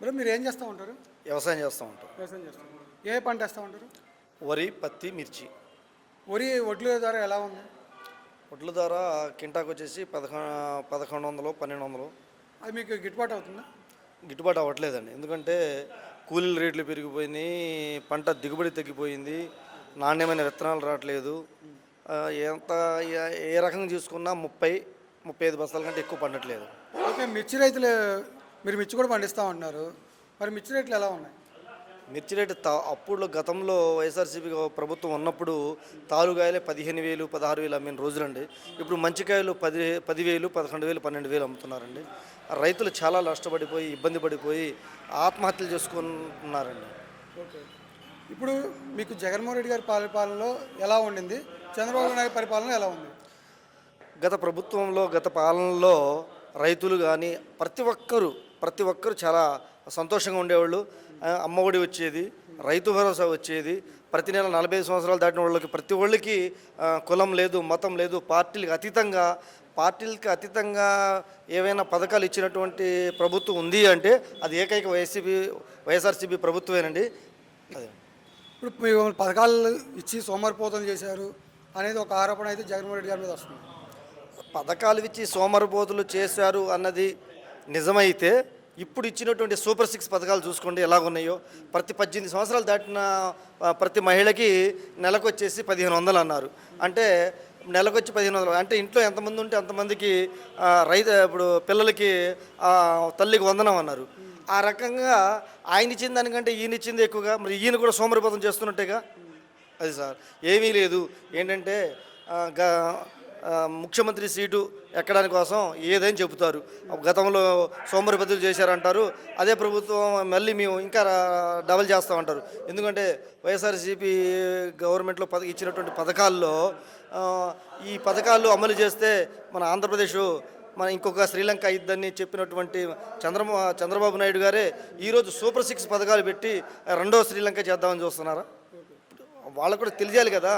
Bro మీరు ఏం చేస్తూ ఉంటారు? వ్యవసాయం చేస్తూ ఉంటాం. వ్యవసాయం చేస్తూ ఉంటారు. ఏ పంట వేస్తూ ఉంటారు? వరి పత్తి మిర్చి. వరి వడ్ల ధర ఎలా ఉంది? వడ్ల ధర కింటాకు వచ్చేసి పదకొ పదకొండు వందలు పన్నెండు వందలు. అది మీకు గిట్టుబాటు అవుతుందా? గిట్టుబాటు అవ్వట్లేదండి. ఎందుకంటే కూలీల రేట్లు పెరిగిపోయినాయి పంట దిగుబడి తగ్గిపోయింది నాణ్యమైన విత్తనాలు రావట్లేదు. ఆ, ఎంత ఏ- ఏ రకంగా చూసుకున్నా ముప్పై ముప్పై ఐదు బస్తాల కంటే ఎక్కువ పండట్లేదు. ఓకే మిర్చి రైతులు మీరు మిర్చి కూడా పండిస్తూ ఉంటున్నారు మరి మిర్చి రేట్లు ఎలా ఉన్నాయి? మిర్చి రేటు తా అప్పుడు గతంలో వైఎస్ఆర్సీపీ ప్రభుత్వం ఉన్నప్పుడు తాలుగాయలే పదిహేను వేలు పదహారు వేలు అమ్మిన రోజులండి. ఇప్పుడు మంచికాయలు పది పదివేలు పదకొండు వేలు పన్నెండు వేలు అమ్ముతున్నారండి. రైతులు చాలా నష్టపడిపోయి ఇబ్బంది పడిపోయి ఆత్మహత్యలు చేసుకుంటున్నారండి. ఓకే. ఇప్పుడు మీకు జగన్మోహన్ రెడ్డి గారి పరిపాలనలో ఎలా ఉండింది? చంద్రబాబు నాయుడు పరిపాలన ఎలా ఉంది? గత ప్రభుత్వంలో గత పాలనలో రైతులు కానీ ప్రతి ఒక్కరూ ప్రతి ఒక్కరు చాలా సంతోషంగా ఉండేవాళ్ళు. అమ్మఒడి వచ్చేది రైతు భరోసా వచ్చేది. ప్రతి నెల నలభై సంవత్సరాలు దాటిన వాళ్ళకి ప్రతి ఒళ్ళకి కులం లేదు మతం లేదు పార్టీలకు అతీతంగా పార్టీలకి అతీతంగా ఏవైనా పథకాలు ఇచ్చినటువంటి ప్రభుత్వం ఉంది అంటే అది ఏకైక వైసీపీ వైఎస్ఆర్సీపీ ప్రభుత్వమేనండి. అదే. ఇప్పుడు మీరు పథకాలు ఇచ్చి సోమరిపోతం చేశారు అనేది ఒక ఆరోపణ అయితే జగన్మోహన్ రెడ్డి గారి మీద వస్తుంది. పథకాలు ఇచ్చి సోమరిపోతులు చేశారు అన్నది నిజమైతే ఇప్పుడు ఇచ్చినటువంటి సూపర్ సిక్స్ పథకాలు చూసుకోండి ఎలాగున్నాయో. ప్రతి పద్దెనిమిది సంవత్సరాలు దాటిన ప్రతి మహిళకి నెలకు వచ్చేసి పదిహేను వందలు అన్నారు. అంటే నెలకు వచ్చి పదిహేను వందలు. అంటే ఇంట్లో ఎంతమంది ఉంటే అంతమందికి రైతు ఇప్పుడు పిల్లలకి తల్లికి వందనం అన్నారు. ఆ రకంగా ఆయన ఇచ్చిన దానికంటే ఈయన ఇచ్చింది ఎక్కువగా. మరి ఈయన కూడా సోమరిపోతం చేస్తున్నట్టేగా? అది సార్. ఏమీ లేదు. ఏంటంటే గ- ముఖ్యమంత్రి సీటు ఎక్కడానికి కోసం ఏదని చెబుతారు. గతంలో సోమరి బదులు చేశారంటారు. అదే ప్రభుత్వం మళ్ళీ మేము ఇంకా డబల్ చేస్తామంటారు. ఎందుకంటే వైఎస్ఆర్సీపీ గవర్నమెంట్లో పద ఇచ్చినటువంటి పథకాల్లో ఈ పథకాలు అమలు చేస్తే మన ఆంధ్రప్రదేశ్ మన ఇంకొక శ్రీలంక ఇద్దని చెప్పినటువంటి చంద్ర చంద్రబాబు నాయుడు గారే ఈరోజు సూపర్ సిక్స్ పథకాలు పెట్టి రెండో శ్రీలంక చేద్దామని చూస్తున్నారా? వాళ్ళకు కూడా తెలియాలి కదా.